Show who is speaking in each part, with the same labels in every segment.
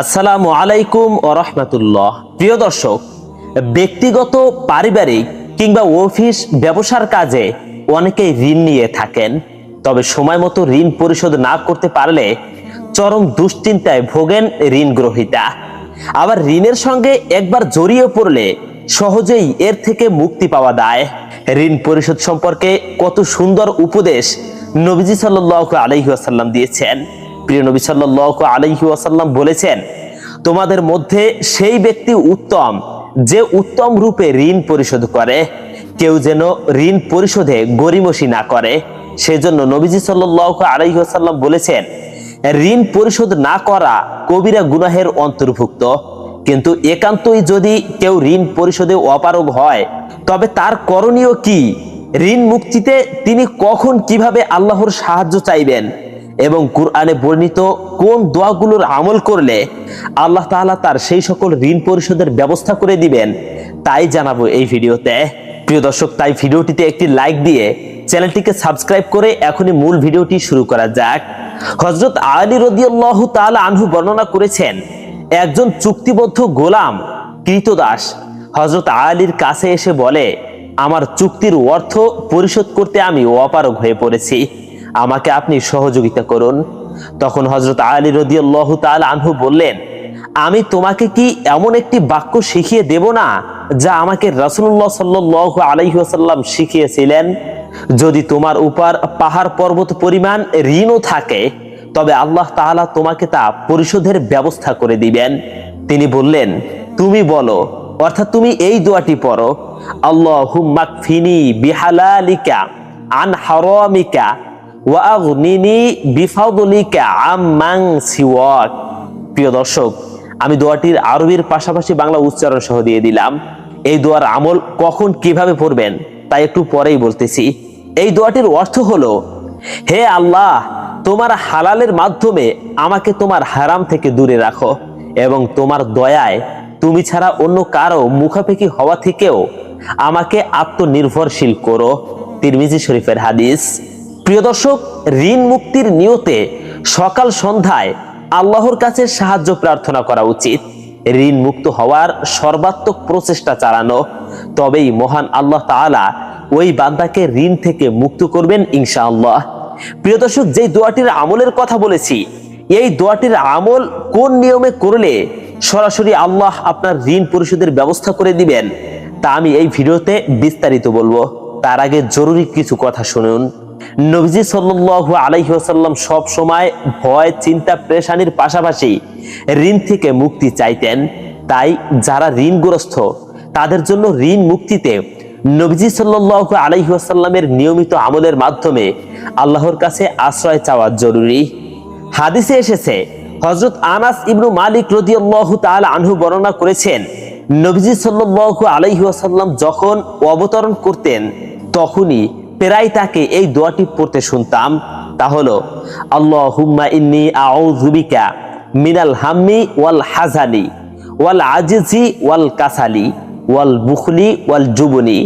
Speaker 1: আসসালামু আলাইকুম ও রহমতুল্লাহ। প্রিয় দর্শক, ব্যক্তিগত, পারিবারিক কিংবা অফিস, ব্যবসার কাজে অনেকেই ঋণ নিয়ে থাকেন। তবে সময় মতো ঋণ পরিশোধ না করতে পারলে চরম দুশ্চিন্তায় ভোগেন ঋণ গ্রহীতা। আবার ঋণের সঙ্গে একবার জড়িয়ে পড়লে সহজেই এর থেকে মুক্তি পাওয়া যায়। ঋণ পরিশোধ সম্পর্কে কত সুন্দর উপদেশ নবীজি সাল্লাহ আলহি আসাল্লাম দিয়েছেন। প্রিয় নবী সাল্লাহ আলহি আসাল্লাম বলেছেন, তোমাদের মধ্যে সেই ব্যক্তি উত্তম যে উত্তম রূপে ঋণ পরিশোধ করে। কেউ যেন ঋণ পরিশোধে গরিমসি না করে। সেজন্য নবীজি সাল্লাহ আলহি আসাল্লাম বলেছেন, ঋণ পরিশোধ না করা কবিরা গুনাহের অন্তর্ভুক্ত। কিন্তু একান্তই যদি কেউ ঋণ পরিশোধে অপারগ হয়, তবে তার করণীয় কি? ঋণ মুক্তিতে তিনি কখন কীভাবে আল্লাহর সাহায্য চাইবেন? এবং কুরআনে বর্ণিত কোন দোয়াগুলোর আমল করলে আল্লাহ তাআলা তার সেই সকল ঋণ পরিশোধের ব্যবস্থা করে দিবেন, তাই জানাব এই ভিডিওতে। প্রিয় দর্শক, তাই ভিডিওটিতে একটি লাইক দিয়ে চ্যানেলটিকে সাবস্ক্রাইব করে এখনই মূল ভিডিওটি শুরু করা যাক। হজরত আলী রদিয়াল্লাহু তাআলা আনহু বর্ণনা করেছেন, একজন চুক্তিবদ্ধ গোলাম কৃতদাস হজরত আলীর কাছে এসে বলে, আমার চুক্তির অর্থ পরিশোধ করতে আমি অপারগ হয়ে পড়েছি। আমাকে আপনি সহযোগিতা করুন। তখন হজরত আলী রদিয়াল্লাহু তাআলা আনহু বললেন, আমি তোমাকে কি এমন একটি বাক্য শিখিয়ে দেব না, যা আমাকে রাসূলুল্লাহ সাল্লাল্লাহু আলাইহি ওয়াসাল্লাম শিখিয়েছিলেন? যদি তোমার উপর পাহাড় পর্বত পরিমাণ ঋণও থাকে, তবে আল্লাহ তাআলা তোমাকে তা পরিশোধের ব্যবস্থা করে দিবেন। তিনি বললেন, তুমি বলো, অর্থাৎ তুমি এই দোয়াটি পড়ো আল্লাহ আল্লাহুম্মাকফিনি বিহালালিকা আন প্রিয় দর্শক, আমি দোয়াটির আরবির পাশাপাশি বাংলা উচ্চারণ সহ দিয়ে দিলাম। এই দোয়ার আমল কখন কীভাবে পড়বেন তাই একটু পরেই বলতেছি। এই দোয়াটির অর্থ হলো, হে আল্লাহ, তোমার হালালের মাধ্যমে আমাকে তোমার হারাম থেকে দূরে রাখো এবং তোমার দয়ায় তুমি ছাড়া অন্য কারও মুখাপেক্ষি হওয়া থেকেও আমাকে আত্মনির্ভরশীল করো। তিরমিজি শরীফের হাদিস প্রিয় দর্শক, ঋণ মুক্তির নিয়তে সকাল সন্ধ্যায় আল্লাহর কাছে সাহায্য প্রার্থনা করা উচিত। ঋণ মুক্ত হওয়ার সর্বাত্মক প্রচেষ্টা চালানো। তবেই মহান আল্লাহ তাআলা ওই বান্দাকে ঋণ থেকে মুক্ত করবেন ইনশাআল্লাহ। প্রিয় দর্শক, যেই দোয়াটির আমলের কথা বলেছি, এই দোয়াটির আমল কোন নিয়মে করলে সরাসরি আল্লাহ আপনার ঋণ পরিশোধের ব্যবস্থা করে দিবেন, তা আমি এই ভিডিওতে বিস্তারিত বলব। তার আগে জরুরি কিছু কথা শুনুন। নবজি সাল্লু আলাইহি ওয়াসাল্লাম সব সময় ভয়, চিন্তা, প্রেশানির পাশাপাশি ঋণ থেকে মুক্তি চাইতেন। তাই যারা ঋণগ্রস্ত, তাদের জন্য ঋণ মুক্তিতে নবজি সাল্লু আলাইহি ওয়াসাল্লামের নিয়মিত আমলের মাধ্যমে আল্লাহর কাছে আশ্রয় চাওয়া জরুরি। হাদিসে এসেছে হজরত আনাস ইবনু মালিক রদিয়াল্লাহু তাআলা আনহু বর্ণনা করেছেন, নবজি সাল্লাল্লাহু আলাইহি যখন অবতরণ করতেন, তখনই প্রায় তাকে এই দোয়াটি পড়তে শুনতাম, তা হলো, আল্লাহুম্মা ইন্নী আউযু বিকা মিনাল হাম্মি ওয়াল হাজানি ওয়াল আজিজি ওয়াল কাসালি, ওয়াল বুখলি ওয়াল জুবনি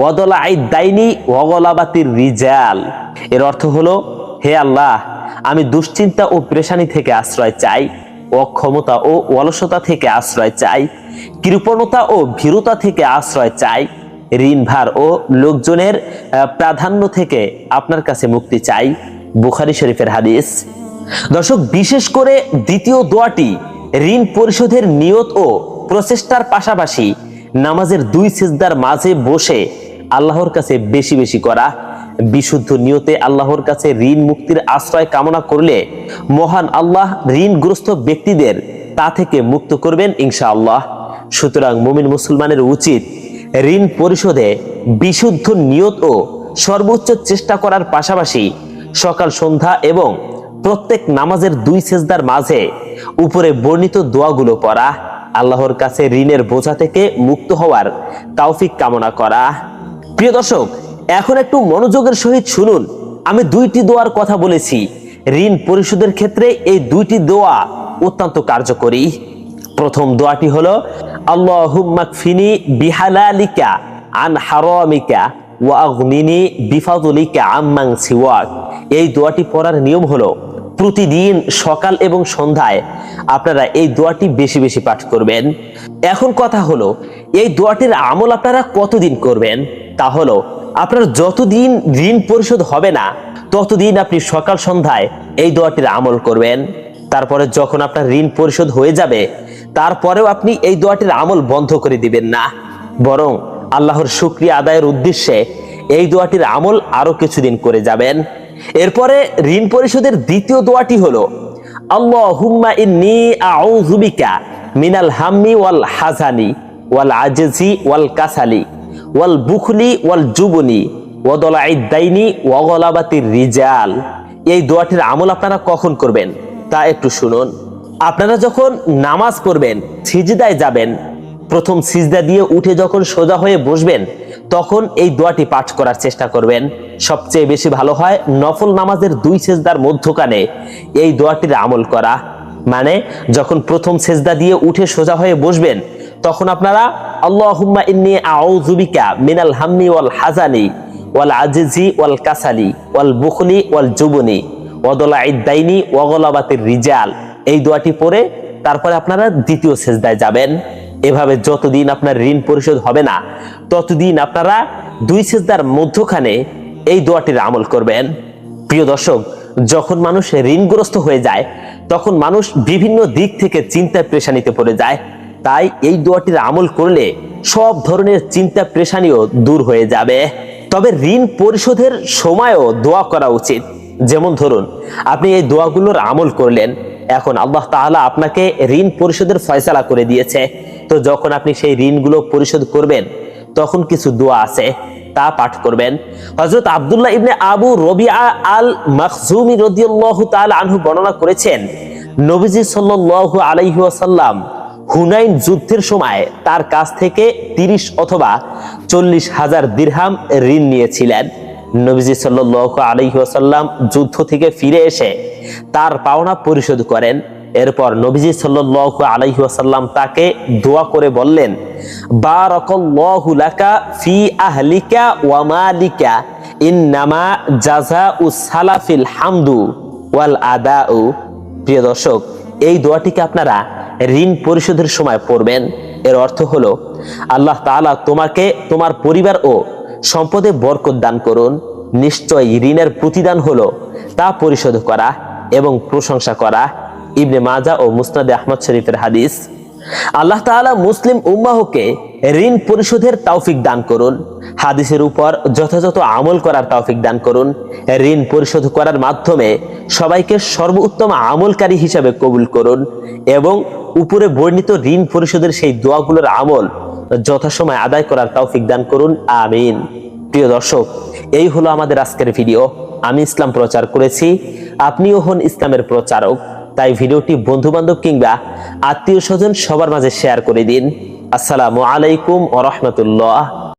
Speaker 1: ওয়াদলা আই দাইনি ওয়াগলাবাতির রিজাল। এর অর্থ হলো, হে আল্লাহ, আমি দুশ্চিন্তা ও প্রেশানি থেকে আশ্রয় চাই, অক্ষমতা ও অলসতা থেকে আশ্রয় চাই, কৃপণতা ও ভীরুতা থেকে আশ্রয় চাই ঋণ ভার ও লোকজনের প্রাধান্য থেকে আপনার কাছে মুক্তি চাই। বুখারি শরীফের হাদিস। দর্শক, বিশেষ করে দ্বিতীয় দোয়াটি ঋণ পরিশোধের নিয়ত ও প্রচেষ্টার পাশাপাশি নামাজের দুই সিজদার মাঝে বসে আল্লাহর কাছে বেশি বেশি করা। বিশুদ্ধ নিয়তে আল্লাহর কাছে ঋণ মুক্তির আশ্রয় কামনা করলে মহান আল্লাহ ঋণগ্রস্ত ব্যক্তিদের তা থেকে মুক্ত করবেন ইনশাআল্লাহ। সুতরাং মুমিন মুসলমানের উচিত ঋণ পরিশোধে বিশুদ্ধ নিয়ত ও সর্বোচ্চ চেষ্টা করার পাশাপাশি সকাল, সন্ধ্যা এবং প্রত্যেক নামাজের দুই সেজদার মাঝে উপরে বর্ণিত দোয়াগুলো পড়া, আল্লাহর কাছে ঋণের বোঝা থেকে মুক্ত হওয়ার তাওফিক কামনা করা। প্রিয় দর্শক, এখন একটু মনোযোগের সহিত শুনুন, আমি দুইটি দোয়ার কথা বলেছি। ঋণ পরিশোধের ক্ষেত্রে এই দুইটি দোয়া অত্যন্ত কার্যকরী। প্রথম দোয়াটি হলো আল্লাহুম্মাকফিনি বিহালালিকা আন হারামিকা ওয়া আগনিনি বিফাদলিকা আম্মান সিওয়াক। এই দোয়াটি পড়ার নিয়ম হলো, প্রতিদিন সকাল এবং সন্ধ্যায় আপনারা এই দোয়াটি বেশি বেশি পাঠ করবেন। এখন কথা হলো, এই দোয়াটির আমল আপনারা কতদিন করবেন? তা হলো, আপনার যতদিন ঋণ পরিশোধ হবে না, ততদিন আপনি সকাল সন্ধ্যায় এই দোয়াটির আমল করবেন। তারপরে যখন আপনার ঋণ পরিশোধ হয়ে যাবে তারপরেও আপনি এই দোয়াটির আমল বন্ধ করে দিবেন না। বরং আল্লাহর শুক্রিয়া আদায়ের উদ্দেশ্যে এই দোয়াটির আমল আরও কিছুদিন করে যাবেন। এরপরে ঋণ পরিশোধের দ্বিতীয় দোয়াটি হলো, আল্লাহুম্মা ইন্নী আউযু বিকা মিনাল হাম্মি ওয়াল হাজানি ওয়াল আজজি ওয়াল কাসালি ওয়াল বুখলি ওয়াল জুবনি ওয়াদলাই দাইনি ওয়াগলাবাতির রিজাল। এই দোয়াটির আমল আপনারা কখন করবেন তা একটু শুনুন। আপনারা যখন নামাজ পড়বেন, সিজদায় যাবেন, প্রথম সিজদা দিয়ে উঠে যখন সোজা হয়ে বসবেন, তখন এই দোয়াটি পাঠ করার চেষ্টা করবেন। সবচেয়ে বেশি ভালো হয় নফল নামাজের দুই সেজদার মধ্যখানে এই দোয়াটির আমল করা। মানে যখন প্রথম সেজদা দিয়ে উঠে সোজা হয়ে বসবেন, তখন আপনারা আল্লাহুম্মা ইন্নী আউযু বিকা মিনাল হাম্মি ওয়াল হাজানি ওয়াল আজিজি ওয়াল কাসালি, ওয়াল বুখলি ওয়াল জুবনি ওয়াদলা ইদ্দাইনি ওয়াগলাবাতির রিজাল। এই দোয়াটি পড়ে তারপরে আপনারা দ্বিতীয় সেজদায় যাবেন। এভাবে যতদিন আপনার ঋণ পরিশোধ হবে না, ততদিন আপনারা দুই সেজদার মধ্যখানে এই দোয়াটির আমল করবেন। প্রিয় দর্শক, যখন মানুষ ঋণগ্রস্ত হয়ে যায়, তখন মানুষ বিভিন্ন দিক থেকে চিন্তায় প্রেশানিতে পড়ে যায়। তাই এই দোয়াটির আমল করলে সব ধরনের চিন্তা প্রেশানিও দূর হয়ে যাবে। তবে ঋণ পরিশোধের সময়ও দোয়া করা উচিত। যেমন ধরুন, আপনি এই দোয়াগুলোর আমল করলেন এখন আল্লাহ তাআলা আপনাকে ঋণ পরিশোধের ফয়সালা করে দিয়েছে। তো যখন আপনি সেই ঋণগুলো পরিশোধ করবেন, তখন কিছু দোয়া আছে, তা পাঠ করবেন। হযরত আব্দুল্লাহ ইবনে আবু রবিআ আল মাখজুমি রাদিয়াল্লাহু তাআলা আনহু বর্ণনা করেছেন, নবীজি সাল্লাল্লাহু আলাইহি ওয়াসাল্লাম হুনাইন যুদ্ধের সময় তার কাছ থেকে তিরিশ অথবা চল্লিশ হাজার দিরহাম ঋণ নিয়েছিলেন। নবীজি সাল্লাল্লাহু আলাইহি ওয়াসাল্লাম যুদ্ধ থেকে ফিরে এসে তার পাওনা পরিশোধ করেন। এরপর নবীজি সাল্লাল্লাহু আলাইহি ওয়াসাল্লাম তাকে দোয়া করে বললেন, বারাকাল্লাহু লাকা ফি আহলিকা ওয়া মালিকা, ইন্নামা জাযাউ সালাফিল হামদু ওয়াল আদাউ। প্রিয় দর্শক, এই দোয়াটিকে আপনারা ঋণ পরিশোধের সময় পড়বেন। এর অর্থ হলো, আল্লাহ তাআলা তোমাকে, তোমার পরিবার ও সম্পদে বরকত দান করুন। নিশ্চয় ঋণের প্রতিদান হলো। তা পরিশোধ করা এবং প্রশংসা করা। ইবনে মাজা ও মুসনাদে আহমদ শরীফের হাদিস। আল্লাহ তাআলা মুসলিম উম্মাহকে ঋণ পরিশোধের তৌফিক দান করুন। হাদিসের উপর যথাযথ আমল করার তৌফিক দান করুন। ঋণ পরিশোধ করার মাধ্যমে সবাইকে সর্বোত্তম আমলকারী হিসাবে কবুল করুন এবং উপরে বর্ণিত ঋণ পরিশোধের সেই দোয়াগুলোর আমল যথাসময় আদায় করার তৌফিক দান করুন, আমিন। প্রিয় দর্শক, এই হলো আমাদের আজকের ভিডিও। আমি ইসলাম প্রচার করেছি, আপনিও হন ইসলামের প্রচারক। তাই ভিডিওটি বন্ধুবান্ধব কিংবা আত্মীয় স্বজন সবার মাঝে শেয়ার করে দিন। আসসালামু আলাইকুম ও রহমতুল্লাহ।